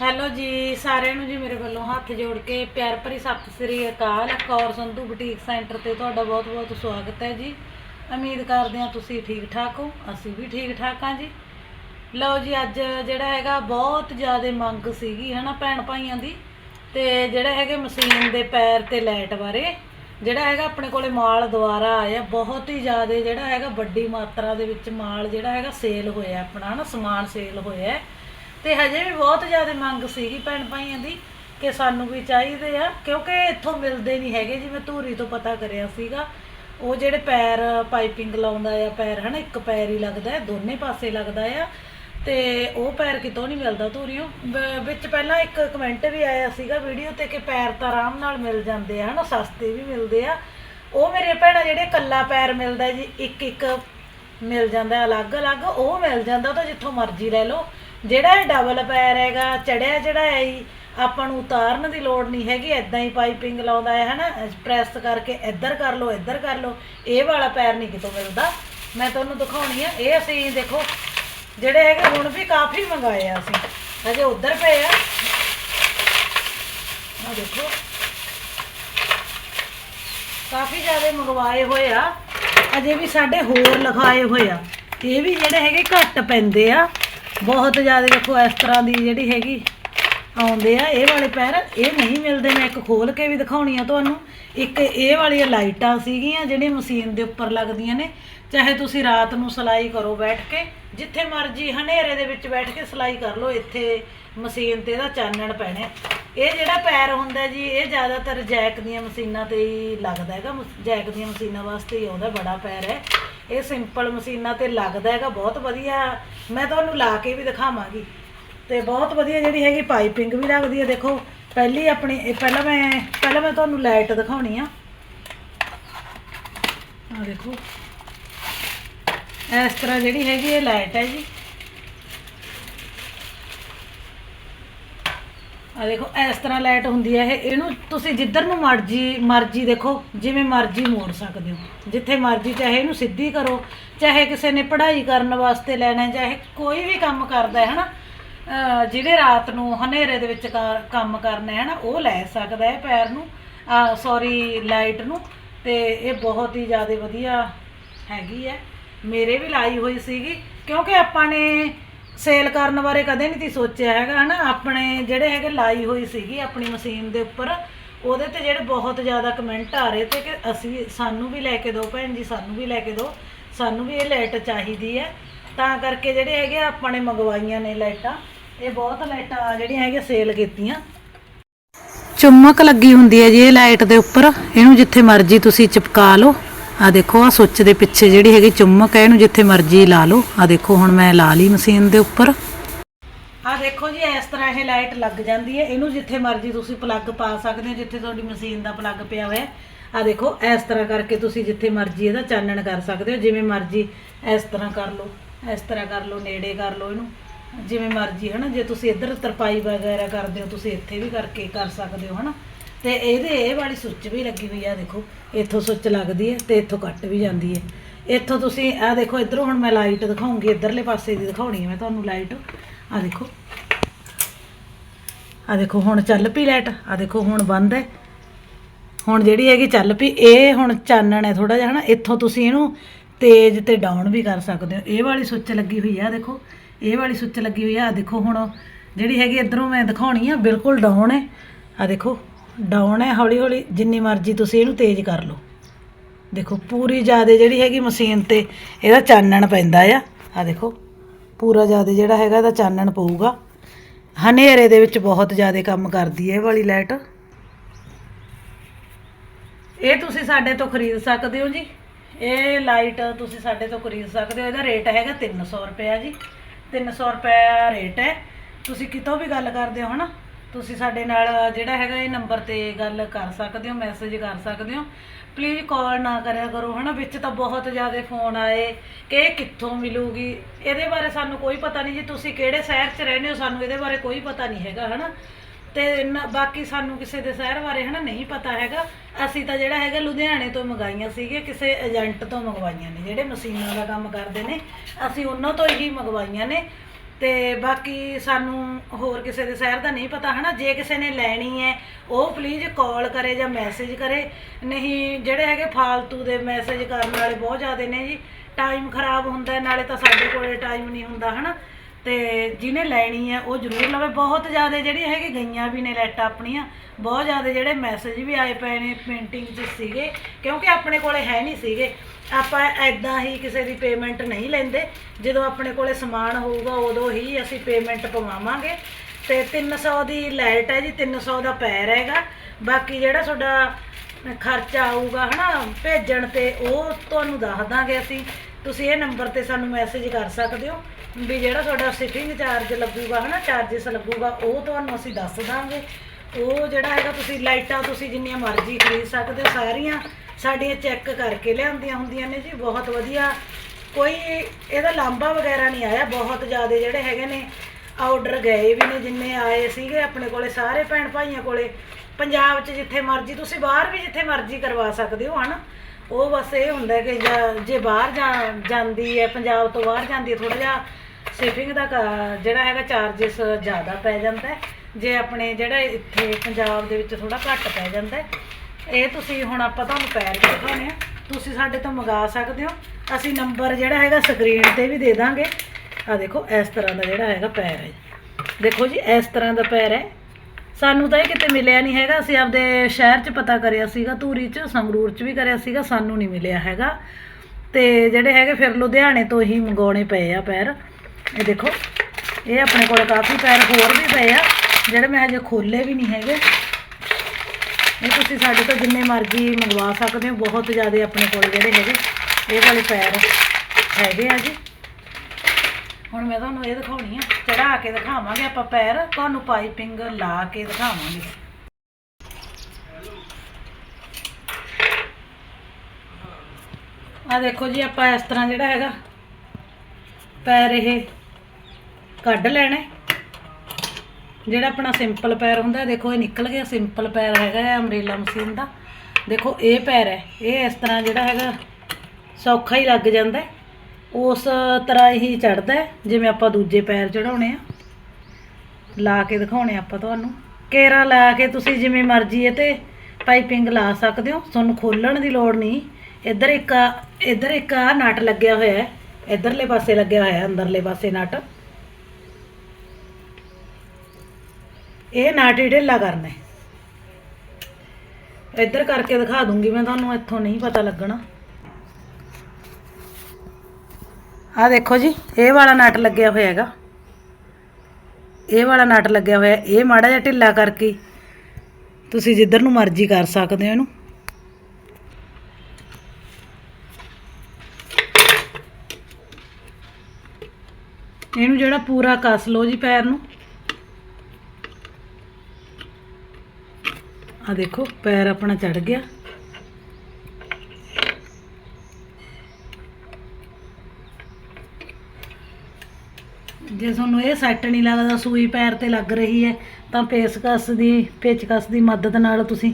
Hello ਜੀ, ਸਾਰਿਆਂ ਨੂੰ ਜੀ ਮੇਰੇ ਵੱਲੋਂ ਹੱਥ ਜੋੜ ਕੇ ਪਿਆਰ ਭਰੀ ਸਤਿ ਸ੍ਰੀ ਅਕਾਲ। ਕੌਰ ਸੰਧੂ ਬੁਟੀਕ ਸੈਂਟਰ ਤੇ ਤੁਹਾਡਾ ਬਹੁਤ-ਬਹੁਤ ਸਵਾਗਤ ਹੈ ਜੀ। ਉਮੀਦ ਕਰਦੇ ਹਾਂ ਤੁਸੀਂ ਠੀਕ ਠਾਕ ਹੋ। ਅਸੀਂ ਵੀ ਠੀਕ ਠਾਕ ਹਾਂ ਜੀ। ਲਓ ਜੀ, ਅੱਜ ਜਿਹੜਾ ਹੈਗਾ ਬਹੁਤ ਜ਼ਿਆਦਾ ਮੰਗ ਸੀਗੀ, ਹਨਾ ਭੈਣ ਭਾਈਆਂ ਦੀ? ਤੇ ਜਿਹੜਾ ਹੈਗੇ ਮਸ਼ੀਨ ਦੇ ਪੈਰ ਤੇ ਲਾਈਟ ਬਾਰੇ, ਜਿਹੜਾ ਹੈਗਾ ਆਪਣੇ ਕੋਲੇ ਮਾਲ ਦੁਆਰਾ ਆਇਆ, ਬਹੁਤ ਹੀ ਜ਼ਿਆਦਾ ਜਿਹੜਾ ਹੈਗਾ ਵੱਡੀ ਮਾਤਰਾ ਦੇ ਵਿੱਚ ਮਾਲ ਜਿਹੜਾ ਹੈਗਾ ਸੇਲ ਹੋਇਆ ਆਪਣਾ, ਹਨਾ ਸਮਾਨ ਸੇਲ ਹੋਇਆ। ਤੇ ਹਜੇ ਵੀ ਬਹੁਤ ਜ਼ਿਆਦਾ ਮੰਗ ਸੀਗੀ ਭੈਣ ਭਾਈਆਂ ਦੀ ਕਿ ਸਾਨੂੰ ਵੀ ਚਾਹੀਦੇ ਆ, ਕਿਉਂਕਿ ਇੱਥੋਂ ਮਿਲਦੇ ਨਹੀਂ ਹੈਗੇ ਜਿਵੇਂ ਧੂਰੀ ਤੋਂ ਪਤਾ ਕਰਿਆ ਸੀਗਾ। ਉਹ ਜਿਹੜੇ ਪੈਰ ਪਾਈਪਿੰਗ ਲਾਉਂਦਾ ਆ, ਪੈਰ ਹਨਾ, ਇੱਕ ਪੈਰ ਹੀ ਲੱਗਦਾ ਹੈ ਦੋਨੇ ਪਾਸੇ ਲੱਗਦਾ ਆ। ਤੇ ਉਹ ਪੈਰ ਕਿਤੋਂ ਨਹੀਂ ਮਿਲਦਾ ਧੂਰੀਓ। ਵ- ਵਿੱਚ ਪਹਿਲਾਂ ਇੱਕ ਕਮੈਂਟ ਵੀ ਆਇਆ ਸੀਗਾ ਵੀਡੀਓ ਤੇ ਕਿ ਪੈਰ ਤਾਂ ਆਰਾਮ ਨਾਲ ਮਿਲ ਜਾਂਦੇ ਆ, ਹਨਾ, ਸਸਤੇ ਵੀ ਮਿਲਦੇ ਆ। ਉਹ ਮੇਰੇ ਭੈਣਾਂ ਜਿਹੜੇ ਕੱਲਾ ਪੈਰ ਮਿਲਦਾ ਜੀ ਇੱਕ ਇੱਕ ਮਿਲ ਜਾਂਦਾ, ਅਲੱਗ-ਅਲੱਗ, ਉਹ ਮਿਲ ਜਾਂਦਾ ਤਾਂ ਜਿੱਥੋਂ ਮਰਜ਼ੀ ਲੈ ਲਓ। ਜਿਹੜਾ ਇਹ ਡਬਲ ਪੈਰ ਹੈਗਾ, ਚੜਿਆ ਜਿਹੜਾ ਹੈ ਆਪਾਂ ਨੂੰ ਉਤਾਰਨ ਦੀ ਲੋੜ ਨਹੀਂ ਹੈਗੀ ਐਦਾਂ ਹੀ ਪਾਈਪਿੰਗ ਲਾਉਂਦਾ ਹੈ, ਹਨਾ? ਪ੍ਰੈਸ ਕਰਕੇ ਇੱਧਰ ਕਰ ਲਓ, ਇੱਧਰ ਕਰ ਲਓ। ਇਹ ਵਾਲਾ ਪੈਰ ਨਹੀਂ ਕਿਤੋਂ ਮਿਲਦਾ। ਮੈਂ ਤੁਹਾਨੂੰ ਦਿਖਾਉਣੀ ਆ, ਇਹ ਅਸੀਂ ਦੇਖੋ, ਜਿਹੜੇ ਹੈਗੇ ਹੁਣ ਵੀ ਕਾਫੀ ਮੰਗਾਏ ਆ ਅਸੀਂ। ਹਜੇ ਉੱਧਰ ਪਏ ਆ। ਆ ਦੇਖੋ। ਕਾਫੀ ਜ਼ਿਆਦਾ ਮੰਗਵਾਏ ਹੋਏ ਆ। ਅਜੇ ਵੀ ਸਾਡੇ ਹੋਰ ਲਿਖਾਏ ਹੋਏ ਆ। ਇਹ ਵੀ ਜਿਹੜੇ ਹੈਗੇ ਘੱਟ ਪੈਂਦੇ ਆ। ਬਹੁਤ ਜ਼ਿਆਦਾ ਦੇਖੋ ਇਸ ਤਰ੍ਹਾਂ ਦੀ ਜਿਹੜੀ ਹੈਗੀ ਆਉਂਦੇ ਆ, ਇਹ ਵਾਲੇ ਪੈਰ ਇਹ ਨਹੀਂ ਮਿਲਦੇ, ਮੈਂ ਇੱਕ ਖੋਲ ਕੇ ਵੀ ਦਿਖਾਉਣੀ ਆ ਤੁਹਾਨੂੰ। ਇੱਕ ਇਹ ਵਾਲੀਆਂ ਲਾਈਟਾਂ ਸੀਗੀਆਂ ਜਿਹੜੀਆਂ ਮਸ਼ੀਨ ਦੇ ਉੱਪਰ ਲੱਗਦੀਆਂ ਨੇ। ਚਾਹੇ ਤੁਸੀਂ ਰਾਤ ਨੂੰ ਸਿਲਾਈ ਕਰੋ ਬੈਠ ਕੇ, ਜਿੱਥੇ ਮਰਜ਼ੀ ਹਨੇਰੇ ਦੇ ਵਿੱਚ ਬੈਠ ਕੇ ਸਿਲਾਈ ਕਰ ਲਓ, ਇੱਥੇ ਮਸ਼ੀਨ ਤੇ ਇਹਦਾ ਚਾਨਣ ਪੈਣਾ। ਇਹ ਜਿਹੜਾ ਪੈਰ ਹੁੰਦਾ ਜੀ, ਇਹ ਜ਼ਿਆਦਾਤਰ ਜੈਕ ਦੀਆਂ ਮਸ਼ੀਨਾਂ ਤੇ ਹੀ ਲੱਗਦਾ ਹੈਗਾ। ਮਸ- ਜੈਕ ਦੀਆਂ ਮਸ਼ੀਨਾਂ ਵਾਸਤੇ ਹੀ ਆਉਂਦਾ ਬੜਾ ਪੈਰ ਹੈ। ਇਹ ਸਿੰਪਲ ਮਸ਼ੀਨਾਂ ਤੇ ਲੱਗਦਾ ਹੈਗਾ, ਬਹੁਤ ਵਧੀਆ। ਮੈਂ ਤੁਹਾਨੂੰ ਲਾ ਕੇ ਵੀ ਦਿਖਾਵਾਂਗੀ। ਤੇ ਬਹੁਤ ਵਧੀਆ ਜਿਹੜੀ ਹੈਗੀ ਪਾਈਪਿੰਗ ਵੀ ਲੱਗਦੀ ਹੈ, ਦੇਖੋ। ਪਹਿਲੀ ਆਪਣੀ, ਇਹ ਪਹਿਲਾਂ ਮੈਂ ਪਹਿਲਾਂ ਮੈਂ ਤੁਹਾਨੂੰ ਲਾਈਟ ਦਿਖਾਉਣੀ ਆ। ਆ ਦੇਖੋ। ਇਸ ਤਰ੍ਹਾਂ ਜਿਹੜੀ ਹੈਗੀ ਇਹ ਲਾਈਟ ਹੈ ਜੀ। ਆ ਦੇਖੋ, ਇਸ ਤਰ੍ਹਾਂ ਲਾਈਟ ਹੁੰਦੀ ਹੈ ਇਹ। ਇਹਨੂੰ ਤੁਸੀਂ ਜਿੱਧਰ ਨੂੰ ਮਰਜ਼ੀ ਮਰਜ਼ੀ ਦੇਖੋ, ਜਿਵੇਂ ਮਰਜ਼ੀ ਮੋੜ ਸਕਦੇ ਹੋ। ਜਿੱਥੇ ਮਰਜ਼ੀ, ਚਾਹੇ ਇਹਨੂੰ ਸਿੱਧੀ ਕਰੋ, ਚਾਹੇ ਕਿਸੇ ਨੇ ਪੜ੍ਹਾਈ ਕਰਨ ਵਾਸਤੇ ਲੈਣਾ ਚਾਹੇ ਕੋਈ ਵੀ ਕੰਮ ਕਰਦਾ ਹੈ, ਹਨਾ? ਅਹ ਜਿਹੜੇ ਰਾਤ ਨੂੰ ਹਨੇਰੇ ਦੇ ਵਿੱਚ ਕਾਰ- ਕੰਮ ਕਰਨਾ ਹੈ ਨਾ ਉਹ ਲੈ ਸਕਦਾ ਹੈ ਪੈਰ ਨੂੰ। ਸੌਰੀ ਲਾਈਟ ਨੂੰ। ਤੇ ਇਹ ਬਹੁਤ ਹੀ ਜ਼ਿਆਦਾ ਵਧੀਆ ਹੈਗੀ ਹੈ। ਮੇਰੇ ਵੀ ਲਾਈ ਹੋਈ ਸੀਗੀ, ਕਿਉਂਕਿ ਆਪਾਂ ਨੇ ਸੇਲ ਕਰਨ ਬਾਰੇ ਕਦੇ ਨਹੀਂ ਤੀ ਸੋਚਿਆ ਹੈਗਾ, ਹਨਾ? ਆਪਣੇ ਜਿਹੜੇ ਹੈਗੇ ਲਾਈ ਹੋਈ ਸੀਗੀ ਆਪਣੀ ਮਸ਼ੀਨ ਦੇ ਉੱਪਰ, ਉਹਦੇ ਤੇ ਜਿਹੜੇ ਬਹੁਤ ਜ਼ਿਆਦਾ ਕਮੈਂਟ ਆ ਰਹੇ ਤੇ ਕਿ ਅਸੀਂ ਸਾਨੂੰ ਵੀ ਲੈ ਕੇ ਦਿਓ ਭੈਣ ਜੀ, ਸਾਨੂੰ ਵੀ ਲੈ ਕੇ ਦਿਓ, ਸਾਨੂੰ ਵੀ ਇਹ ਲਾਈਟ ਚਾਹੀਦੀ ਹੈ। ਤਾਂ ਕਰਕੇ ਜਿਹੜੇ ਹੈਗੇ ਆ, ਆਪਾਂ ਨੇ ਮੰਗਵਾਈਆਂ ਨੇ ਲਾਈਟਾਂ, ਇਹ ਬਹੁਤ ਲਾਈਟਾਂ ਜਿਹੜੀਆਂ ਹੈਗੀਆਂ ਸੇਲ ਕੀਤੀਆਂ। ਚੁੰਮਕ ਲੱਗੀ ਹੁੰਦੀ ਹੈ ਜੀ ਇਹ ਲਾਈਟ ਦੇ ਉੱਪਰ, ਇਹਨੂੰ ਜਿੱਥੇ ਮਰਜ਼ੀ ਤੁਸੀਂ ਚਿਪਕਾ ਲਓ। ਆ ਦੇਖੋ, ਆ ਸੁੱਚ ਦੇ ਪਿੱਛੇ ਜਿਹੜੀ ਹੈਗੀ ਚੁੰਮਕ ਹੈ ਇਹਨੂੰ ਜਿੱਥੇ ਮਰਜ਼ੀ ਲਾ ਲਓ। ਆ ਦੇਖੋ, ਹੁਣ ਮੈਂ ਲਾ ਲਈ ਮਸ਼ੀਨ ਦੇ ਉੱਪਰ। ਆ ਦੇਖੋ ਜੀ, ਇਸ ਤਰ੍ਹਾਂ ਇਹ ਲਾਈਟ ਲੱਗ ਜਾਂਦੀ ਹੈ। ਇਹਨੂੰ ਜਿੱਥੇ ਮਰਜ਼ੀ ਤੁਸੀਂ ਪਲੱਗ ਪਾ ਸਕਦੇ ਹੋ, ਜਿੱਥੇ ਤੁਹਾਡੀ ਮਸ਼ੀਨ ਦਾ ਪਲੱਗ ਪਿਆ ਹੋਇਆ। ਆ ਦੇਖੋ, ਇਸ ਤਰ੍ਹਾਂ ਕਰਕੇ ਤੁਸੀਂ ਜਿੱਥੇ ਮਰਜ਼ੀ ਇਹਦਾ ਚਾਨਣ ਕਰ ਸਕਦੇ ਹੋ। ਜਿਵੇਂ ਮਰਜ਼ੀ ਇਸ ਤਰ੍ਹਾਂ ਕਰ ਲਓ, ਇਸ ਤਰ੍ਹਾਂ ਕਰ ਲਓ, ਨੇੜੇ ਕਰ ਲਓ ਇਹਨੂੰ। ਜਿਵੇਂ ਮਰਜ਼ੀ, ਹਨਾ? ਜੇ ਤੁਸੀਂ ਇੱਧਰ ਤਰਪਾਈ ਵਗੈਰਾ ਕਰਦੇ ਹੋ, ਤੁਸੀਂ ਇੱਥੇ ਵੀ ਕਰਕੇ ਕਰ ਸਕਦੇ ਹੋ, ਹਨਾ? ਤੇ ਇਹਦੇ ਇਹ ਵਾਲੀ ਸੁੱਚ ਵੀ ਲੱਗੀ ਹੋਈ ਆ, ਦੇਖੋ, ਇੱਥੋਂ ਸੁੱਚ ਲੱਗਦੀ ਹੈ ਤੇ ਇੱਥੋਂ ਕੱਟ ਵੀ ਜਾਂਦੀ ਹੈ ਇੱਥੋਂ ਤੁਸੀਂ ਆ ਦੇਖੋ, ਇੱਧਰੋਂ ਹੁਣ ਮੈਂ ਲਾਈਟ ਦਿਖਾਉਂਗੀ, ਇੱਧਰਲੇ ਪਾਸੇ ਦੀ ਦਿਖਾਉਣੀ ਹੈ ਮੈਂ ਤੁਹਾਨੂੰ ਲਾਈਟ। ਆ ਦੇਖੋ। ਆ ਦੇਖੋ, ਹੁਣ ਚੱਲ ਪਈ ਲਾਈਟ, ਆ ਦੇਖੋ, ਹੁਣ ਬੰਦ ਹੈ। ਹੁਣ ਜਿਹੜੀ ਹੈਗੀ ਚੱਲ ਪਈ, ਇਹ ਹੁਣ ਚਾਨਣ ਹੈ ਥੋੜਾ ਜਿਹਾ, ਹਨਾ? ਇੱਥੋਂ ਤੁਸੀਂ ਇਹਨੂੰ ਤੇਜ਼ ਤੇ ਡਾਊਨ ਵੀ ਕਰ ਸਕਦੇ ਹੋ। ਇਹ ਵਾਲੀ ਸੁੱਚ ਲੱਗੀ ਹੋਈ ਆ, ਦੇਖੋ। ਇਹ ਵਾਲੀ ਸੁੱਚ ਲੱਗੀ ਹੋਈ ਆ ਆਹ ਦੇਖੋ ਹੁਣ ਜਿਹੜੀ ਹੈਗੀ ਇਧਰੋਂ ਮੈਂ ਦਿਖਾਉਣੀ ਆ, ਬਿਲਕੁਲ ਡਾਊਨ ਹੈ। ਆ ਦੇਖੋ ਡਾਊਨ ਹੈ, ਹੌਲੀ ਹੌਲੀ ਜਿੰਨੀ ਮਰਜ਼ੀ ਤੁਸੀਂ ਇਹਨੂੰ ਤੇਜ਼ ਕਰ ਲਓ। ਦੇਖੋ, ਪੂਰੀ ਜਿਆਦੇ ਜਿਹੜੀ ਹੈਗੀ ਮਸ਼ੀਨ ਤੇ ਇਹਦਾ ਚਾਨਣ ਪੈਂਦਾ ਆ। ਆ ਦੇਖੋ, ਪੂਰਾ ਜਿਆਦੇ ਜਿਹੜਾ ਹੈਗਾ ਇਹਦਾ ਚਾਨਣ ਪਊਗਾ। ਹਨੇਰੇ ਦੇ ਵਿੱਚ ਬਹੁਤ ਜ਼ਿਆਦਾ ਕੰਮ ਕਰਦੀ ਹੈ ਇਹ ਵਾਲੀ ਲਾਈਟ। ਇਹ ਤੁਸੀਂ ਸਾਡੇ ਤੋਂ ਖਰੀਦ ਸਕਦੇ ਹੋ ਜੀ। ਇਹ ਲਾਈਟ ਤੁਸੀਂ ਸਾਡੇ ਤੋਂ ਖਰੀਦ ਸਕਦੇ ਹੋ। ਇਹਦਾ ਰੇਟ ਹੈਗਾ 300 ਰੁਪਇਆ ਜੀ। 300 ਰੁਪਇਆ ਰੇਟ ਹੈ। ਤੁਸੀਂ ਕਿਤੋਂ ਵੀ ਗੱਲ ਕਰਦੇ ਹੋ ਹਨਾ। ਤੁਸੀਂ ਸਾਡੇ ਨਾਲ ਜਿਹੜਾ ਹੈਗਾ ਇਹ ਨੰਬਰ ਤੇ ਗੱਲ ਕਰ ਸਕਦੇ ਹੋ ਮੈਸੇਜ ਕਰ ਸਕਦੇ ਹੋ। ਪਲੀਜ਼ ਕਾਲ ਨਾ ਕਰਿਆ ਕਰੋ, ਹਨਾ? ਵਿੱਚ ਤਾਂ ਬਹੁਤ ਜ਼ਿਆਦਾ ਫੋਨ ਆਏ ਕਿ ਇਹ ਕਿੱਥੋਂ ਮਿਲੂਗੀ? ਇਹਦੇ ਬਾਰੇ ਸਾਨੂੰ ਕੋਈ ਪਤਾ ਨਹੀਂ ਜੀ, ਤੁਸੀਂ ਕਿਹੜੇ ਸ਼ਹਿਰ 'ਚ ਰਹਿੰਦੇ ਹੋ, ਸਾਨੂੰ ਇਹਦੇ ਬਾਰੇ ਕੋਈ ਪਤਾ ਨਹੀਂ ਹੈਗਾ, ਹਨਾ? ਤੇ ਨਾ- ਬਾਕੀ ਸਾਨੂੰ ਕਿਸੇ ਦੇ ਸ਼ਹਿਰ ਬਾਰੇ, ਹਨਾ, ਨਹੀਂ ਪਤਾ ਹੈਗਾ। ਅਸੀਂ ਤਾਂ ਜਿਹੜਾ ਹੈਗਾ ਲੁਧਿਆਣੇ ਤੋਂ ਮੰਗਾਈਆਂ ਸੀਗੇ, ਕਿਸੇ ਏਜੰਟ ਤੋਂ ਮੰਗਵਾਈਆਂ ਨੇ, ਜਿਹੜੇ ਮਸ਼ੀਨਾਂ ਦਾ ਕੰਮ ਕਰਦੇ ਨੇ। ਅਸੀਂ ਉਹਨਾਂ ਤੋਂ ਹੀ ਮੰਗਵਾਈਆਂ ਨੇ। ਤੇ ਬਾਕੀ ਸਾਨੂੰ ਹੋਰ ਕਿਸੇ ਦੇ ਸ਼ਹਿਰ ਦਾ ਨਹੀਂ ਪਤਾ, ਹਨਾ? ਜੇ ਕਿਸੇ ਨੇ ਲੈਣੀ ਹੈ, ਉਹ ਪਲੀਜ਼ ਕਾਲ ਕਰੇ ਜਾਂ ਮੈਸੇਜ ਕਰੇ। ਨਹੀਂ, ਜਿਹੜੇ ਹੈਗੇ ਫਾਲਤੂ ਦੇ ਮੈਸੇਜ ਕਰਨ ਵਾਲੇ ਬਹੁਤ ਜ਼ਿਆਦੇ ਨੇ ਜੀ। ਟਾਈਮ ਖਰਾਬ ਹੁੰਦਾ, ਨਾਲੇ ਤਾਂ ਸਾਡੇ ਕੋਲੇ ਟਾਈਮ ਨਹੀਂ ਹੁੰਦਾ, ਹਨਾ? ਤੇ ਜਿਹਨੇ ਲੈਣੀ ਹੈ ਉਹ ਜ਼ਰੂਰ ਲਵੇ। ਬਹੁਤ ਜ਼ਿਆਦਾ ਜਿਹੜੇ ਹੈਗੇ ਗਈਆਂ ਵੀ ਨੇ ਲੈਟਾਂ ਆਪਣੀਆਂ, ਬਹੁਤ ਜ਼ਿਆਦਾ ਜਿਹੜੇ ਮੈਸੇਜ ਵੀ ਆਏ ਪਏ ਨੇ ਪੇਂਟਿੰਗ 'ਚ ਸੀਗੇ, ਕਿਉਂਕਿ ਆਪਣੇ ਕੋਲੇ ਹੈ ਨਹੀਂ ਸੀਗੇ। ਆਪਾਂ ਐਦਾਂ ਹੀ ਕਿਸੇ ਦੀ ਪੇਮੈਂਟ ਨਹੀਂ ਲੈਂਦੇ। ਜਦੋਂ ਆਪਣੇ ਕੋਲੇ ਸਮਾਨ ਹੋਊਗਾ, ਉਦੋਂ ਹੀ ਅਸੀਂ ਪੇਮੈਂਟ ਪਵਾਵਾਂਗੇ। ਤੇ 300 ਦੀ ਲਾਈਟ ਹੈ ਜੀ 300 ਦਾ ਪੈਰ ਹੈਗਾ। ਬਾਕੀ ਜਿਹੜਾ ਤੁਹਾਡਾ ਖਰਚਾ ਆਊਗਾ ਹਨਾ, ਭੇਜਣ ਤੇ ਉਹ ਤੁਹਾਨੂੰ ਦੱਸ ਦਾਂਗੇ ਅਸੀਂ। ਤੁਸੀਂ ਇਹ ਨੰਬਰ ਤੇ ਸਾਨੂੰ ਮੈਸੇਜ ਕਰ ਸਕਦੇ ਹੋ। ਵੀ ਜਿਹੜਾ ਤੁਹਾਡਾ ਸਿਟਿੰਗ ਚਾਰਜ ਲੱਗੂਗਾ, ਹਨਾ ਚਾਰजेस ਲੱਗੂਗਾ, ਉਹ ਤੁਹਾਨੂੰ ਅਸੀਂ ਦੱਸ ਦਾਂਗੇ। ਉਹ ਜਿਹੜਾ ਹੈਗਾ, ਤੁਸੀਂ ਲਾਈਟਾਂ ਤੁਸੀਂ ਜਿੰਨੀਆਂ ਮਰਜ਼ੀ ਖਰੀਦ ਸਕਦੇ ਹੋ, ਸਾਰੀਆਂ ਸਾਡੀਆਂ ਚੈੱਕ ਕਰਕੇ ਲਿਆਂਦੀਆਂ ਹੁੰਦੀਆਂ ਨੇ ਜੀ, ਬਹੁਤ ਵਧੀਆ। ਕੋਈ ਇਹਦਾ ਲਾਂਬਾ ਵਗੈਰਾ ਨਹੀਂ ਆਇਆ, ਬਹੁਤ ਜ਼ਿਆਦਾ ਜਿਹੜੇ ਹੈਗੇ ਨੇ ਆਰਡਰ ਗਏ ਵੀ ਨੇ, ਜਿੰਨੇ ਆਏ ਸੀਗੇ ਆਪਣੇ ਕੋਲੇ, ਸਾਰੇ ਭੈਣ ਭਾਈਆਂ ਕੋਲੇ। ਪੰਜਾਬ 'ਚ ਜਿੱਥੇ ਮਰਜ਼ੀ, ਤੁਸੀਂ ਬਾਹਰ ਵੀ ਜਿੱਥੇ ਮਰਜ਼ੀ ਕਰਵਾ ਸਕਦੇ ਹੋ, ਹਨਾ। ਉਹ ਬਸ ਇਹ ਹੁੰਦਾ ਕਿ ਜਾਂ- ਜੇ ਬਾਹਰ ਜਾ- ਜਾਂਦੀ ਹੈ, ਪੰਜਾਬ ਤੋਂ ਬਾਹਰ ਜਾਂਦੀ ਹੈ ਥੋੜਾ ਜਿਹਾ ਸ਼ਿਪਿੰਗ ਦਾ ਕ- ਜਿਹੜਾ ਹੈਗਾ ਚਾਰजेस ਜ਼ਿਆਦਾ ਪੈ ਜਾਂਦਾ ਹੈ। ਜੇ ਆਪਣੇ ਜਿਹੜਾ ਇੱਥੇ ਪੰਜਾਬ ਦੇ ਵਿੱਚ ਥੋੜਾ ਘੱਟ ਪੈ ਜਾਂਦਾ ਹੈ, ਇਹ ਤੁਸੀਂ ਹੁਣ ਆਪਾਂ ਤੁਹਾਨੂੰ ਪੈਰ ਵੀ ਦਿਖਾਉਣੇ ਆ। ਤੁਸੀਂ ਸਾਡੇ ਤੋਂ ਮੰਗਾ ਸਕਦੇ ਹੋ। ਅਸੀਂ ਨੰਬਰ ਜਿਹੜਾ ਹੈਗਾ ਸਕਰੀਨ ਤੇ ਵੀ ਦੇ ਦਾਂਗੇ। ਆ ਦੇਖੋ, ਇਸ ਤਰ੍ਹਾਂ ਦਾ ਜਿਹੜਾ ਹੈਗਾ ਪੈਰ ਹੈ ਦੇਖੋ ਜੀ, ਇਸ ਤਰ੍ਹਾਂ ਦਾ ਪੈਰ ਹੈ। ਸਾਨੂੰ ਤਾਂ ਇਹ ਕਿਤੇ ਮਿਲਿਆ ਨਹੀਂ ਹੈਗਾ। ਅਸੀਂ ਆਪਦੇ ਸ਼ਹਿਰ 'ਚ ਪਤਾ ਕਰਿਆ ਸੀਗਾ, ਧੂਰੀ 'ਚ, ਸੰਗਰੂਰ 'ਚ ਵੀ ਕਰਿਆ ਸੀਗਾ। ਸਾਨੂੰ ਨਹੀਂ ਮਿਲਿਆ ਹੈਗਾ। ਤੇ ਜਿਹੜੇ ਹੈਗੇ ਫਿਰ ਲੁਧਿਆਣੇ ਤੋਂ ਹੀ ਮੰਗਾਉਣੇ ਪਏ ਆ ਪੈਰ। ਇਹ ਦੇਖੋ, ਇਹ ਆਪਣੇ ਕੋਲ ਕਾਫੀ ਪੈਰ ਹੋਰ ਵੀ ਪਏ ਆ, ਜਿਹੜੇ ਮੈਂ ਹਜੇ ਖੋਲੇ ਵੀ ਨਹੀਂ ਹੈਗੇ। ਇਹ ਤੁਸੀਂ ਸਾਡੇ ਤੋਂ ਜਿੰਨੇ ਮਰਜ਼ੀ ਮੰਗਵਾ ਸਕਦੇ ਹੋ, ਬਹੁਤ ਜ਼ਿਆਦਾ ਆਪਣੇ ਕੋਲ ਜਿਹੜੇ ਹੈਗੇ, ਇਹ ਵਾਲੇ ਪੈਰ ਹੈਗੇ ਆ ਜੀ। ਹੁਣ ਮੈਂ ਤੁਹਾਨੂੰ ਇਹ ਦਿਖਾਉਣੀ ਆ, ਚੜਾ ਕੇ ਦਿਖਾਵਾਂਗੇ ਆਪਾਂ ਪੈਰ, ਤੁਹਾਨੂੰ ਪਾਈਪਿੰਗ ਲਾ ਕੇ ਦਿਖਾਵਾਂਗੇ। ਆ ਦੇਖੋ ਜੀ, ਆਪਾਂ ਇਸ ਤਰ੍ਹਾਂ ਜਿਹੜਾ ਹੈਗਾ, ਪੈਰ ਇਹ ਕੱਢ ਲੈਣਾ ਜਿਹੜਾ ਆਪਣਾ ਸਿੰਪਲ ਪੈਰ ਹੁੰਦਾ, ਦੇਖੋ ਇਹ ਨਿਕਲ ਗਿਆ ਸਿੰਪਲ ਪੈਰ ਹੈਗਾ ਹੈ ਅਮਰੇਲਾ ਮਸ਼ੀਨ ਦਾ। ਦੇਖੋ ਇਹ ਪੈਰ ਹੈ, ਇਹ ਇਸ ਤਰ੍ਹਾਂ ਜਿਹੜਾ ਹੈਗਾ, ਸੌਖਾ ਹੀ ਲੱਗ ਜਾਂਦਾ ਉਸ ਤਰ੍ਹਾਂ ਹੀ ਚੜਦਾ ਜਿਵੇਂ ਆਪਾਂ ਦੂਜੇ ਪੈਰ ਚੜਾਉਣੇ ਆ। ਲਾ ਕੇ ਦਿਖਾਉਣੇ ਆਪਾਂ ਤੁਹਾਨੂੰ। ਕੇਰਾ ਲਾ ਕੇ ਤੁਸੀਂ ਜਿਵੇਂ ਮਰਜ਼ੀ ਇਹ ਤੇ ਪਾਈਪਿੰਗ ਲਾ ਸਕਦੇ ਹੋ। ਤੁਹਾਨੂੰ ਖੋਲਣ ਦੀ ਲੋੜ ਨਹੀਂ। ਇੱਧਰ ਇੱਕ ਇੱਧਰ ਇੱਕ ਆ ਨਟ ਲੱਗਿਆ ਹੋਇਆ ਹੈ। ਇੱਧਰਲੇ ਪਾਸੇ ਲੱਗਿਆ ਹੋਇਆ ਅੰਦਰਲੇ ਪਾਸੇ ਨਟ। ਇਹ ਨਟ ਹੀ ਢਿੱਲਾ ਕਰਨਾ ਇੱਧਰ ਕਰਕੇ ਦਿਖਾ ਦੂੰਗੀ ਮੈਂ ਤੁਹਾਨੂੰ, ਇੱਥੋਂ ਨਹੀਂ ਪਤਾ ਲੱਗਣਾ। ਆ ਦੇਖੋ ਜੀ, ਇਹ ਵਾਲਾ ਨਟ ਲੱਗਿਆ ਹੋਇਆ ਹੈਗਾ। ਇਹ ਵਾਲਾ ਨਟ ਲੱਗਿਆ ਹੋਇਆ, ਇਹ ਮਾੜਾ ਜਿਹਾ ਢਿੱਲਾ ਕਰਕੇ ਤੁਸੀਂ ਜਿੱਧਰ ਨੂੰ ਮਰਜ਼ੀ ਕਰ ਸਕਦੇ ਹੋ ਇਹਨੂੰ। ਇਹਨੂੰ ਜਿਹੜਾ ਪੂਰਾ ਕੱਸ ਲਓ ਜੀ ਪੈਰ ਨੂੰ। ਆ ਦੇਖੋ, ਪੈਰ ਆਪਣਾ ਚੜ ਗਿਆ। ਜੇ ਤੁਹਾਨੂੰ ਇਹ ਸੈੱਟ ਨਹੀਂ ਲੱਗਦਾ, ਸੂਈ ਪੈਰ ਤੇ ਲੱਗ ਰਹੀ ਹੈ, ਤਾਂ ਪੇਚਕਸ ਦੀ ਪੇਚਕਸ ਦੀ ਮਦਦ ਨਾਲ ਤੁਸੀਂ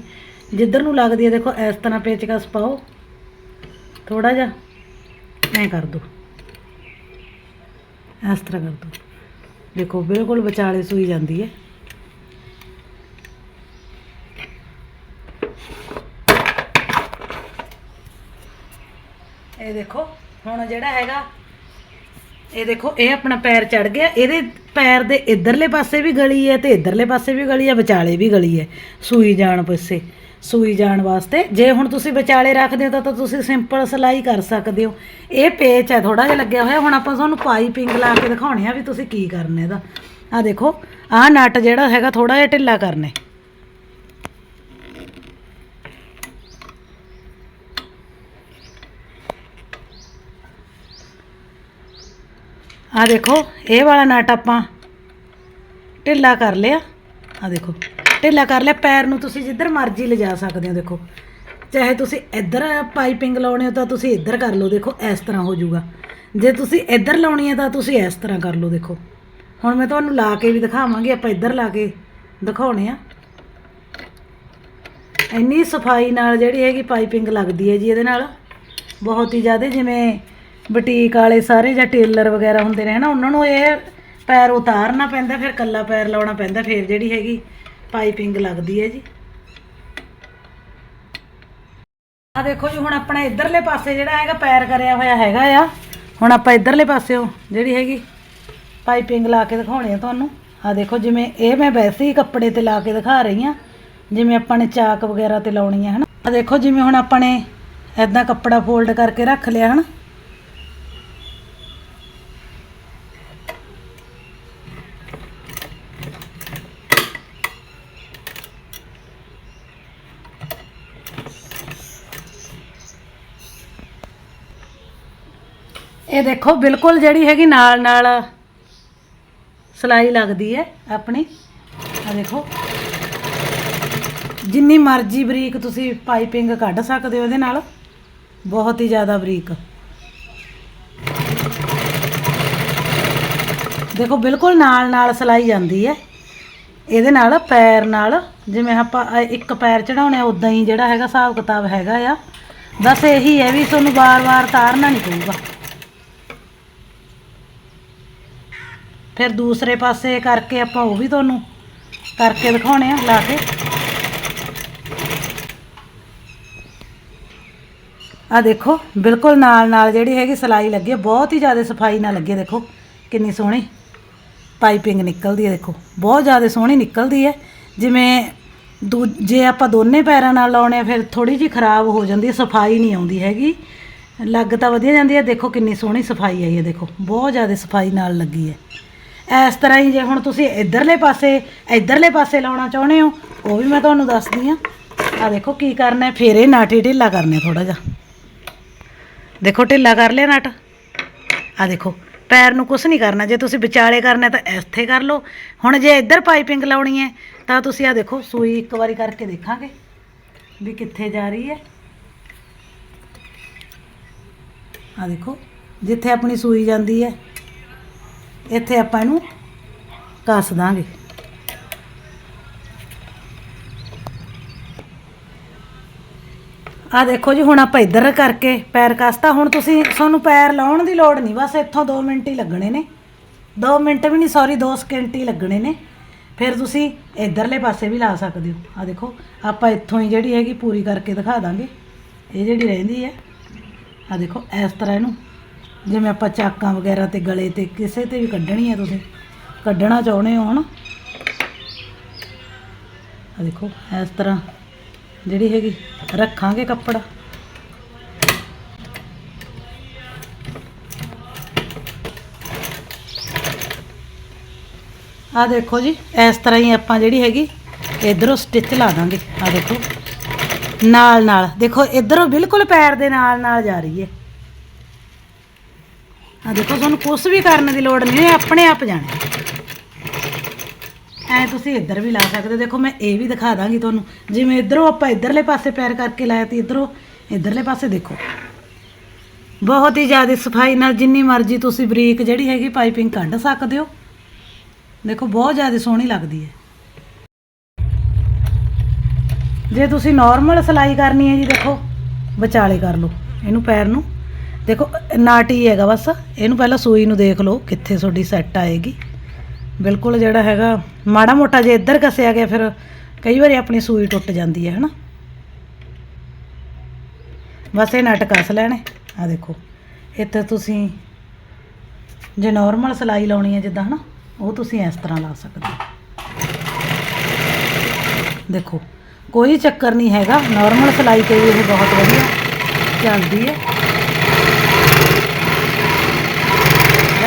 ਜਿੱਧਰ ਨੂੰ ਲੱਗਦੀ ਹੈ, ਦੇਖੋ, ਇਸ ਤਰ੍ਹਾਂ ਪੇਚਕਸ ਪਾਓ। ਥੋੜਾ ਜਿਹਾ ਐਂ ਕਰ ਦੋ। ਇਸ ਤਰ੍ਹਾਂ ਕਰ ਦੋ। ਦੇਖੋ, ਬਿਲਕੁਲ ਵਿਚਾਲੇ ਸੂਈ ਜਾਂਦੀ ਹੈ। ਇਹ ਦੇਖੋ, ਹੁਣ ਜਿਹੜਾ ਹੈਗਾ, ਇਹ ਦੇਖੋ, ਇਹ ਆਪਣਾ ਪੈਰ ਚੜ ਗਿਆ। ਇਹਦੇ ਪੈਰ ਦੇ ਇਧਰਲੇ ਪਾਸੇ ਵੀ ਗਲੀ ਹੈ ਤੇ ਇਧਰਲੇ ਪਾਸੇ ਵੀ ਗਲੀ ਹੈ, ਵਿਚਾਲੇ ਵੀ ਗਲੀ ਹੈ, ਸੂਈ ਜਾਣ ਪਾਸੇ ਸੂਈ ਜਾਣ ਵਾਸਤੇ, ਜੇ ਹੁਣ ਤੁਸੀਂ ਵਿਚਾਲੇ ਰੱਖਦੇ ਹੋ ਤਾਂ ਤੁਸੀਂ ਸਿੰਪਲ ਸਿਲਾਈ ਕਰ ਸਕਦੇ ਹੋ। ਇਹ ਪੇਚ ਹੈ ਥੋੜਾ ਜਿਹਾ ਲੱਗਿਆ ਹੋਇਆ, ਹੁਣ ਆਪਾਂ ਤੁਹਾਨੂੰ ਪਾਈਪਿੰਗ ਲਾ ਕੇ ਦਿਖਾਉਣੇ ਆ ਵੀ ਤੁਸੀਂ ਕੀ ਕਰਨਾ ਇਹਦਾ। ਆ ਦੇਖੋ, ਆਹ ਨਟ ਜਿਹੜਾ ਹੈਗਾ ਥੋੜਾ ਜਿਹਾ ਢਿੱਲਾ ਕਰਨਾ ਆ ਦੇਖੋ, ਇਹ ਵਾਲਾ ਨਟ ਆਪਾਂ ਢਿੱਲਾ ਕਰ ਲਿਆ। ਆ ਦੇਖੋ, ਢਿੱਲਾ ਕਰ ਲਿਆ, ਪੈਰ ਨੂੰ ਤੁਸੀਂ ਜਿੱਧਰ ਮਰਜ਼ੀ ਲਿਜਾ ਸਕਦੇ ਹੋ, ਦੇਖੋ। ਚਾਹੇ ਤੁਸੀਂ ਇੱਧਰ ਪਾਈਪਿੰਗ ਲਾਉਣੀ ਹੋ ਤਾਂ ਤੁਸੀਂ ਇੱਧਰ ਕਰ ਲਓ, ਦੇਖੋ, ਇਸ ਤਰ੍ਹਾਂ ਹੋ ਜਾਊਗਾ। ਜੇ ਤੁਸੀਂ ਇੱਧਰ ਲਾਉਣੀ ਹੈ ਤਾਂ ਤੁਸੀਂ ਇਸ ਤਰ੍ਹਾਂ ਕਰ ਲਓ, ਦੇਖੋ। ਹੁਣ ਮੈਂ ਤੁਹਾਨੂੰ ਲਾ ਕੇ ਵੀ ਦਿਖਾਵਾਂਗੀ, ਆਪਾਂ ਇੱਧਰ ਲਾ ਕੇ ਦਿਖਾਉਣੇ ਆ। ਇੰਨੀ ਸਫ਼ਾਈ ਨਾਲ ਜਿਹੜੀ ਹੈਗੀ ਪਾਈਪਿੰਗ ਲੱਗਦੀ ਹੈ ਜੀ, ਇਹਦੇ ਨਾਲ ਬਹੁਤ ਹੀ ਜ਼ਿਆਦਾ ਜਿਵੇਂ ਬੁਟੀਕ ਵਾਲੇ ਸਾਰੇ ਜਾਂ ਟੇਲਰ ਵਗੈਰਾ ਹੁੰਦੇ ਨੇ, ਹਨਾ? ਉਹਨਾਂ ਨੂੰ ਇਹ ਪੈਰ ਉਤਾਰਨਾ ਪੈਂਦਾ, ਫਿਰ ਕੱਲਾ ਪੈਰ ਲਾਉਣਾ ਪੈਂਦਾ, ਫਿਰ ਜਿਹੜੀ ਹੈਗੀ ਪਾਈਪਿੰਗ ਲੱਗਦੀ ਹੈ ਜੀ। ਆ ਦੇਖੋ ਜੀ, ਹੁਣ ਆਪਣਾ ਇਧਰਲੇ ਪਾਸੇ ਜਿਹੜਾ ਹੈਗਾ ਪੈਰ ਕਰਿਆ ਹੋਇਆ ਹੈਗਾ ਆ। ਹੁਣ ਆਪਾਂ ਇਧਰਲੇ ਪਾਸਿਓ ਜਿਹੜੀ ਹੈਗੀ ਪਾਈਪਿੰਗ ਲਾ ਕੇ ਦਿਖਾਉਣੀ ਆ ਤੁਹਾਨੂੰ। ਆ ਦੇਖੋ, ਜਿਵੇਂ ਇਹ ਮੈਂ ਵੈਸੇ ਹੀ ਕੱਪੜੇ ਤੇ ਲਾ ਕੇ ਦਿਖਾ ਰਹੀ ਆ, ਜਿਵੇਂ ਆਪਾਂ ਨੇ ਚਾਕ ਵਗੈਰਾ ਤੇ ਲਾਉਣੀ ਆ, ਹਨਾ? ਆ ਦੇਖੋ, ਜਿਵੇਂ ਹੁਣ ਆਪਾਂ ਨੇ ਐਦਾਂ ਕੱਪੜਾ ਫੋਲਡ ਕਰਕੇ ਰੱਖ ਲਿਆ, ਹਨਾ? ਇਹ ਦੇਖੋ, ਬਿਲਕੁਲ ਜਿਹੜੀ ਹੈਗੀ ਨਾਲ ਨਾਲ ਸਲਾਈ ਲੱਗਦੀ ਹੈ ਆਪਣੀ। ਆ ਦੇਖੋ। ਜਿੰਨੀ ਮਰਜ਼ੀ ਬਰੀਕ ਤੁਸੀਂ ਪਾਈਪਿੰਗ ਕੱਢ ਸਕਦੇ ਹੋ ਇਹਦੇ ਨਾਲ, ਬਹੁਤ ਹੀ ਜ਼ਿਆਦਾ ਬਰੀਕ। ਦੇਖੋ, ਬਿਲਕੁਲ ਨਾਲ ਨਾਲ ਸਲਾਈ ਜਾਂਦੀ ਹੈ। ਇਹਦੇ ਨਾਲ ਪੈਰ ਨਾਲ, ਜਿਵੇਂ ਆਪਾਂ ਇੱਕ ਪੈਰ ਚੜਾਉਣੇ ਉਦਾਂ ਹੀ ਜਿਹੜਾ ਹੈਗਾ ਹਿਸਾਬ ਕਿਤਾਬ ਹੈਗਾ ਆ। ਬਸ ਇਹੀ ਹੈ ਵੀ ਤੁਹਾਨੂੰ ਵਾਰ-ਵਾਰ ਤਾਰਨਾ ਨਹੀਂ ਪਊਗਾ। ਫਿਰ ਦੂਸਰੇ ਪਾਸੇ ਕਰਕੇ ਆਪਾਂ ਉਹ ਵੀ ਤੁਹਾਨੂੰ ਕਰਕੇ ਦਿਖਾਉਣੇ ਆ ਲਾ ਕੇ। ਆ ਦੇਖੋ, ਬਿਲਕੁਲ ਨਾਲ ਨਾਲ ਜਿਹੜੀ ਹੈਗੀ ਸਲਾਈ ਲੱਗੀ ਹੈ ਬਹੁਤ ਹੀ ਜ਼ਿਆਦਾ ਸਫ਼ਾਈ ਨਾਲ ਲੱਗੀ ਹੈ ਦੇਖੋ, ਕਿੰਨੀ ਸੋਹਣੀ ਪਾਈਪਿੰਗ ਨਿਕਲਦੀ ਹੈ ਦੇਖੋ। ਬਹੁਤ ਜ਼ਿਆਦਾ ਸੋਹਣੀ ਨਿਕਲਦੀ ਹੈ ਜਿਵੇਂ ਦੂ ਜੇ ਆਪਾਂ ਦੋਨੇ ਪੈਰਾਂ ਨਾਲ ਲਾਉਣੇ ਆ, ਫਿਰ ਥੋੜੀ ਜਿਹੀ ਖਰਾਬ ਹੋ ਜਾਂਦੀ ਹੈ ਸਫ਼ਾਈ ਨਹੀਂ ਆਉਂਦੀ ਹੈਗੀ। ਲੱਗ ਤਾਂ ਵਧੀਆ ਜਾਂਦੀ ਹੈ ਦੇਖੋ ਕਿੰਨੀ ਸੋਹਣੀ ਸਫ਼ਾਈ ਆਈ ਹੈ ਦੇਖੋ। ਬਹੁਤ ਜ਼ਿਆਦਾ ਸਫ਼ਾਈ ਨਾਲ ਲੱਗੀ ਹੈ ਇਸ ਤਰ੍ਹਾਂ ਹੀ ਜੇ ਹੁਣ ਤੁਸੀਂ ਇਧਰਲੇ ਪਾਸੇ ਇਧਰਲੇ ਪਾਸੇ ਲਾਉਣਾ ਚਾਹੁੰਦੇ ਹੋ, ਉਹ ਵੀ ਮੈਂ ਤੁਹਾਨੂੰ ਦੱਸਦੀ ਆ ਆ ਦੇਖੋ ਕੀ ਕਰਨਾ ਹੈ, ਫੇਰ ਇਹ ਨਾਟੀ ਢਿੱਲਾ ਕਰਨਾ ਥੋੜਾ ਜਿਹਾ। ਦੇਖੋ ਢਿੱਲਾ ਕਰ ਲਿਆ ਨਟ। ਆ ਦੇਖੋ, ਪੈਰ ਨੂੰ ਕੁਝ ਨਹੀਂ ਕਰਨਾ, ਜੇ ਤੁਸੀਂ ਵਿਚਾਲੇ ਕਰਨਾ ਤਾਂ ਇੱਥੇ ਕਰ ਲਓ। ਹੁਣ ਜੇ ਇੱਧਰ ਪਾਈਪਿੰਗ ਲਾਉਣੀ ਹੈ, ਤਾਂ ਤੁਸੀਂ ਆ ਦੇਖੋ, ਸੂਈ ਇੱਕ ਵਾਰੀ ਕਰਕੇ ਦੇਖਾਂਗੇ ਵੀ ਕਿੱਥੇ ਜਾ ਰਹੀ ਹੈ। ਆ ਦੇਖੋ, ਜਿੱਥੇ ਆਪਣੀ ਸੂਈ ਜਾਂਦੀ ਹੈ। ਇੱਥੇ ਆਪਾਂ ਇਹਨੂੰ ਕੱਸ ਦਾਂਗੇ। ਆ ਦੇਖੋ ਜੀ, ਹੁਣ ਆਪਾਂ ਇੱਧਰ ਕਰਕੇ ਪੈਰ ਕੱਸਤਾ। ਹੁਣ ਤੁਸੀਂ ਤੁਹਾਨੂੰ ਪੈਰ ਲਾਉਣ ਦੀ ਲੋੜ ਨਹੀਂ। ਬਸ ਇੱਥੋਂ 2 ਮਿੰਟ ਹੀ ਲੱਗਣੇ ਨੇ। 2 ਮਿੰਟ ਵੀ ਨਹੀਂ ਸੌਰੀ 2 ਸਕਿੰਟ ਹੀ ਲੱਗਣੇ ਨੇ। ਫਿਰ ਤੁਸੀਂ ਇੱਧਰਲੇ ਪਾਸੇ ਵੀ ਲਾ ਸਕਦੇ ਹੋ। ਆ ਦੇਖੋ, ਆਪਾਂ ਇੱਥੋਂ ਹੀ ਜਿਹੜੀ ਹੈਗੀ ਪੂਰੀ ਕਰਕੇ ਦਿਖਾ ਦਾਂਗੇ। ਇਹ ਜਿਹੜੀ ਰਹਿੰਦੀ ਹੈ ਆ ਦੇਖੋ, ਇਸ ਤਰ੍ਹਾਂ ਇਹਨੂੰ ਜਿਵੇਂ ਆਪਾਂ ਚਾਕਾਂ ਵਗੈਰਾ ਤੇ ਗਲੇ ਤੇ ਕਿਸੇ ਤੇ ਵੀ ਕੱਢਣੀ ਹੈ ਤੁਸੀਂ, ਕੱਢਣਾ ਚਾਹੁੰਦੇ ਹੋ ਹਨਾ? ਆ ਦੇਖੋ, ਇਸ ਤਰ੍ਹਾਂ ਜਿਹੜੀ ਹੈਗੀ, ਰੱਖਾਂਗੇ ਕੱਪੜਾ। ਆ ਦੇਖੋ ਜੀ, ਇਸ ਤਰ੍ਹਾਂ ਹੀ ਆਪਾਂ ਜਿਹੜੀ ਹੈਗੀ, ਇਧਰੋਂ ਸਟਿਚ ਲਾ ਦਾਂਗੇ। ਆ ਦੇਖੋ ਨਾਲ ਨਾਲ ਦੇਖੋ, ਇਧਰੋਂ ਬਿਲਕੁਲ ਪੈਰ ਦੇ ਨਾਲ ਨਾਲ ਜਾ ਰਹੀ ਹੈ। ਆ ਦੇਖੋ, ਤੁਹਾਨੂੰ ਕੁਝ ਵੀ ਕਰਨ ਦੀ ਲੋੜ ਨਹੀਂ ਆਪਣੇ ਆਪ ਜਾਣਾ। ਐ ਤੁਸੀਂ ਇੱਧਰ ਵੀ ਲਾ ਸਕਦੇ ਦੇਖੋ, ਮੈਂ ਇਹ ਵੀ ਦਿਖਾ ਦਾਂਗੀ ਤੁਹਾਨੂੰ। ਜਿਵੇਂ ਇੱਧਰੋਂ ਆਪਾਂ ਇੱਧਰਲੇ ਪਾਸੇ ਪੈਰ ਕਰਕੇ ਲਾਇਆ ਤੇ, ਇੱਧਰੋਂ ਇੱਧਰਲੇ ਪਾਸੇ ਦੇਖੋ। ਬਹੁਤ ਹੀ ਜ਼ਿਆਦਾ ਸਫ਼ਾਈ ਨਾਲ ਜਿੰਨੀ ਮਰਜ਼ੀ ਤੁਸੀਂ ਬਰੀਕ ਜਿਹੜੀ ਹੈਗੀ ਪਾਈਪਿੰਗ ਕੱਢ ਸਕਦੇ ਹੋ। ਦੇਖੋ, ਬਹੁਤ ਜ਼ਿਆਦਾ ਸੋਹਣੀ ਲੱਗਦੀ ਹੈ। ਜੇ ਤੁਸੀਂ ਨਾਰਮਲ ਸਿਲਾਈ ਕਰਨੀ ਹੈ ਜੀ, ਦੇਖੋ, ਵਿਚਾਲੇ ਕਰ ਲਓ। ਇਹਨੂੰ ਪੈਰ ਨੂੰ ਦੇਖੋ, ਨਾਟੀ ਹੈਗਾ ਬਸ। ਇਹਨੂੰ ਪਹਿਲਾਂ ਸੂਈ ਨੂੰ ਦੇਖ ਲਓ ਕਿੱਥੇ ਤੁਹਾਡੀ ਸੈੱਟ ਆਏਗੀ। ਬਿਲਕੁਲ ਜਿਹੜਾ ਹੈਗਾ, ਮਾੜਾ ਮੋਟਾ ਜੇ ਇੱਧਰ ਕੱਸਿਆ ਗਿਆ ਫਿਰ ਕਈ ਵਾਰੀ ਆਪਣੀ ਸੂਈ ਟੁੱਟ ਜਾਂਦੀ ਹੈ, ਹਨਾ? ਬਸ ਇਹ ਨਟ ਕੱਸ ਲੈਣੇ। ਆ ਦੇਖੋ, ਇੱਥੇ ਤੁਸੀਂ ਜੇ ਨਾਰਮਲ ਸਿਲਾਈ ਲਾਉਣੀ ਹੈ ਜਿੱਦਾਂ, ਹਨਾ? ਉਹ ਤੁਸੀਂ ਇਸ ਤਰ੍ਹਾਂ ਲਾ ਸਕਦੇ ਹੋ। ਦੇਖੋ, ਕੋਈ ਚੱਕਰ ਨਹੀਂ ਹੈਗਾ। ਨਾਰਮਲ ਸਿਲਾਈ ਤੇ ਵੀ ਇਹ ਬਹੁਤ ਵਧੀਆ ਚੱਲਦੀ ਹੈ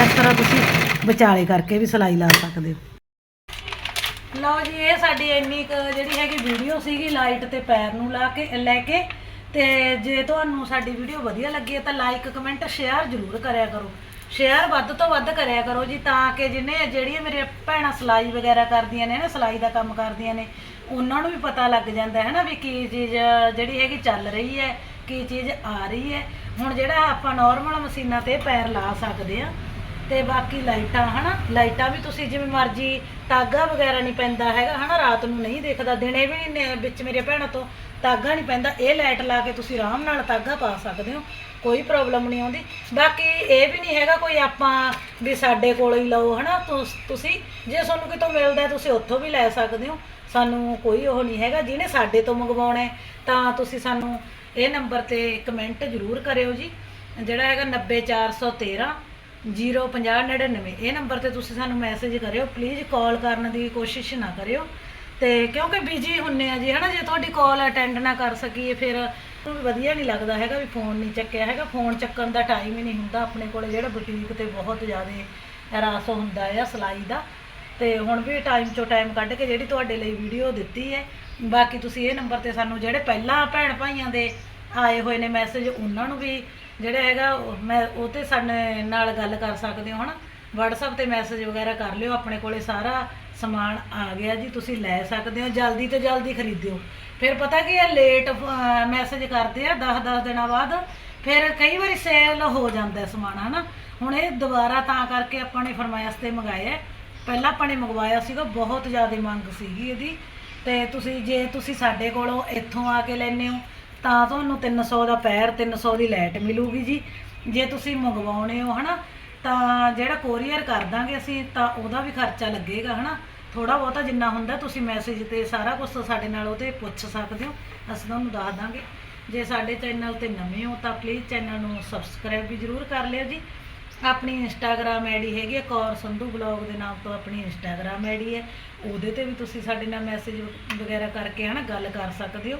ਇਸ ਤਰ੍ਹਾਂ ਤੁਸੀਂ ਵਿਚਾਲੇ ਕਰਕੇ ਵੀ ਸਿਲਾਈ ਲਾ ਸਕਦੇ ਹੋ। ਲਓ ਜੀ, ਇਹ ਸਾਡੀ ਇੰਨੀ ਕੁ ਜਿਹੜੀ ਹੈਗੀ ਵੀਡੀਓ ਸੀਗੀ ਲਾਈਟ ਤੇ ਪੈਰ ਨੂੰ ਲਾ ਕੇ, ਲੈ ਕੇ। ਤੇ ਜੇ ਤੁਹਾਨੂੰ ਸਾਡੀ ਵੀਡੀਓ ਵਧੀਆ ਲੱਗੀ ਹੈ ਤਾਂ ਲਾਈਕ ਕਮੈਂਟ ਸ਼ੇਅਰ ਜ਼ਰੂਰ ਕਰਿਆ ਕਰੋ। ਸ਼ੇਅਰ ਵੱਧ ਤੋਂ ਵੱਧ ਕਰਿਆ ਕਰੋ ਜੀ, ਤਾਂ ਕਿ ਜਿਹਨੇ ਜਿਹੜੀਆਂ ਮੇਰੇ ਭੈਣਾਂ ਸਿਲਾਈ ਵਗੈਰਾ ਕਰਦੀਆਂ ਨੇ ਨਾ, ਸਿਲਾਈ ਦਾ ਕੰਮ ਕਰਦੀਆਂ ਨੇ, ਉਹਨਾਂ ਨੂੰ ਵੀ ਪਤਾ ਲੱਗ ਜਾਂਦਾ ਹੈ ਨਾ ਵੀ ਕੀ ਚੀਜ਼ ਜਿਹੜੀ ਹੈਗੀ ਚੱਲ ਰਹੀ ਹੈ, ਕੀ ਚੀਜ਼ ਆ ਰਹੀ ਹੈ। ਹੁਣ ਜਿਹੜਾ ਆਪਾਂ ਨਾਰਮਲ ਮਸ਼ੀਨਾਂ ਤੇ ਪੈਰ ਲਾ ਸਕਦੇ ਆ ਤੇ ਬਾਕੀ ਲਾਈਟਾਂ, ਹਨਾ? ਲਾਈਟਾਂ ਵੀ ਤੁਸੀਂ ਜਿਵੇਂ ਮਰਜ਼ੀ ਤਾਗਾ ਵਗੈਰਾ ਨਹੀਂ ਪੈਂਦਾ ਹੈਗਾ, ਹਨਾ? ਰਾਤ ਨੂੰ ਨਹੀਂ ਦੇਖਦਾ, ਦਿਨੇ ਵੀ ਨਹੀਂ ਵਿੱਚ ਮੇਰੇ ਭੈਣਾਂ ਤੋਂ ਤਾਗਾ ਨਹੀਂ ਪੈਂਦਾ। ਇਹ ਲਾਈਟ ਲਾ ਕੇ ਤੁਸੀਂ ਆਰਾਮ ਨਾਲ ਤਾਗਾ ਪਾ ਸਕਦੇ ਹੋ, ਕੋਈ ਪ੍ਰੋਬਲਮ ਨਹੀਂ ਆਉਂਦੀ। ਬਾਕੀ ਇਹ ਵੀ ਨਹੀਂ ਹੈਗਾ ਕੋਈ ਆਪਾਂ ਵੀ ਸਾਡੇ ਕੋਲ ਹੀ ਲਓ, ਹਨਾ? ਤੁਸ- ਤੁਸੀਂ, ਜੇ ਤੁਹਾਨੂੰ ਕਿਤੋਂ ਮਿਲਦਾ, ਤੁਸੀਂ ਉੱਥੋਂ ਵੀ ਲੈ ਸਕਦੇ ਹੋ। ਸਾਨੂੰ ਕੋਈ ਉਹ ਨਹੀਂ ਹੈਗਾ, ਜਿਹਨੇ ਸਾਡੇ ਤੋਂ ਮੰਗਵਾਉਣਾ ਤਾਂ ਤੁਸੀਂ ਸਾਨੂੰ ਇਹ ਨੰਬਰ ਤੇ ਕਮੈਂਟ ਜ਼ਰੂਰ ਕਰਿਓ ਜੀ। ਜਿਹੜਾ ਹੈਗਾ 90413 05099 ਇਹ ਨੰਬਰ ਤੇ ਤੁਸੀਂ ਸਾਨੂੰ ਮੈਸੇਜ ਕਰਿਓ ਪਲੀਜ਼ ਕਾਲ ਕਰਨ ਦੀ ਕੋਸ਼ਿਸ਼ ਨਾ ਕਰਿਓ। ਤੇ ਕਿਉਂਕਿ ਬਿਜ਼ੀ ਹੁੰਨੇ ਆ ਜੀ, ਹਨਾ, ਜੇ ਤੁਹਾਡੀ ਕਾਲ ਅਟੈਂਡ ਨਾ ਕਰ ਸਕੀਏ, ਫਿਰ ਤੁਹਾਨੂੰ ਵਧੀਆ ਨਹੀਂ ਲੱਗਦਾ ਹੈਗਾ ਵੀ ਫੋਨ ਨਹੀਂ ਚੱਕਿਆ ਹੈਗਾ। ਫੋਨ ਚੱਕਣ ਦਾ ਟਾਈਮ ਹੀ ਨਹੀਂ ਹੁੰਦਾ। ਆਪਣੇ ਕੋਲੇ ਜਿਹੜਾ ਬੁਟੀਕ ਤੇ ਬਹੁਤ ਜ਼ਿਆਦਾ ਰਾਸ ਹੁੰਦਾ ਆ, ਸਿਲਾਈ ਦਾ। ਤੇ ਹੁਣ ਵੀ ਟਾਈਮ ਚੋਂ ਟਾਈਮ ਕੱਢ ਕੇ ਜਿਹੜੀ ਤੁਹਾਡੇ ਲਈ ਵੀਡੀਓ ਦਿੱਤੀ ਹੈ, ਬਾਕੀ ਤੁਸੀਂ ਇਹ ਨੰਬਰ ਤੇ ਸਾਨੂੰ ਜਿਹੜੇ ਪਹਿਲਾਂ ਭੈਣ ਭਾਈਆਂ ਦੇ ਆਏ ਹੋਏ ਨੇ ਮੈਸੇਜ ਉਹਨਾਂ ਨੂੰ ਵੀ ਜਿਹੜਾ ਹੈਗਾ, ਉਹ ਮੈਂ ਉਹ ਤੇ ਸਾਡੇ ਨਾਲ ਗੱਲ ਕਰ ਸਕਦੇ ਹੋ, ਹਨਾ? WhatsApp ਤੇ ਮੈਸੇਜ ਵਗੈਰਾ ਕਰ ਲਿਓ, ਆਪਣੇ ਕੋਲੇ ਸਾਰਾ ਸਮਾਨ ਆ ਗਿਆ ਜੀ, ਤੁਸੀਂ ਲੈ ਸਕਦੇ ਹੋ, ਜਲਦੀ ਤੋਂ ਜਲਦੀ ਖਰੀਦਿਓ। ਫਿਰ ਪਤਾ ਕੀ ਹੈ ਲੇਟ ਮੈਸੇਜ ਕਰਦੇ ਆ 10-10 ਦਿਨਾਂ ਬਾਅਦ, ਫਿਰ ਕਈ ਵਾਰੀ ਸੇਲ ਹੋ ਜਾਂਦਾ ਹੈ ਸਮਾਨ, ਹਨਾ? ਹੁਣ ਇਹ ਦੁਬਾਰਾ ਤਾਂ ਕਰਕੇ ਆਪਾਂ ਨੇ ਫਰਮਾਇਸ਼ ਤੇ ਮੰਗਾਇਆ ਪਹਿਲਾਂ ਆਪਾਂ ਨੇ ਮੰਗਵਾਇਆ ਸੀਗਾ, ਬਹੁਤ ਜ਼ਿਆਦਾ ਮੰਗ ਸੀਗੀ ਇਹਦੀ। ਤੇ ਤੁਸੀਂ, ਜੇ ਤੁਸੀਂ ਸਾਡੇ ਕੋਲੋਂ ਇੱਥੋਂ ਆ ਕੇ ਲੈਨੇ ਹੋ ਤਾਂ ਤੁਹਾਨੂੰ 300 ਦਾ ਪੈਰ 300 ਦੀ ਲਾਈਟ ਮਿਲੂਗੀ ਜੀ। ਜੇ ਤੁਸੀਂ ਮੰਗਵਾਉਣੇ ਹੋ, ਹਨਾ, ਤਾਂ ਜਿਹੜਾ ਕੋਰੀਅਰ ਕਰ ਦਾਂਗੇ ਅਸੀਂ, ਤਾਂ ਉਹਦਾ ਵੀ ਖਰਚਾ ਲੱਗੇਗਾ, ਹਨਾ। ਥੋੜਾ ਬਹੁਤਾ ਜਿੰਨਾ ਹੁੰਦਾ, ਤੁਸੀਂ ਮੈਸੇਜ ਤੇ ਸਾਰਾ ਕੁਝ ਸਾਡੇ ਨਾਲ ਉਹਤੇ ਪੁੱਛ ਸਕਦੇ ਹੋ। ਅਸੀਂ ਤੁਹਾਨੂੰ ਦੱਸ ਦਾਂਗੇ। ਜੇ ਸਾਡੇ ਚੈਨਲ ਤੇ ਨਵੇਂ ਹੋ, ਤਾਂ ਪਲੀਜ਼ ਚੈਨਲ ਨੂੰ ਸਬਸਕ੍ਰਾਈਬ ਵੀ ਜ਼ਰੂਰ ਕਰ ਲਿਓ ਜੀ। ਆਪਣੀ ਇੰਸਟਾਗ੍ਰam ਆਈਡੀ ਹੈਗੀ ਹੈ, ਕੌਰ ਸੰਧੂ ਬਲੌਗ ਦੇ ਨਾਮ ਤੋਂ ਆਪਣੀ ਇੰਸਟਾਗ੍ਰam ਆਈਡੀ ਹੈ। ਉਹਦੇ ਤੇ ਵੀ ਤੁਸੀਂ ਸਾਡੇ ਨਾਲ ਮੈਸੇਜ ਵਗੈਰਾ ਕਰਕੇ, ਹਨਾ, ਗੱਲ ਕਰ ਸਕਦੇ ਹੋ।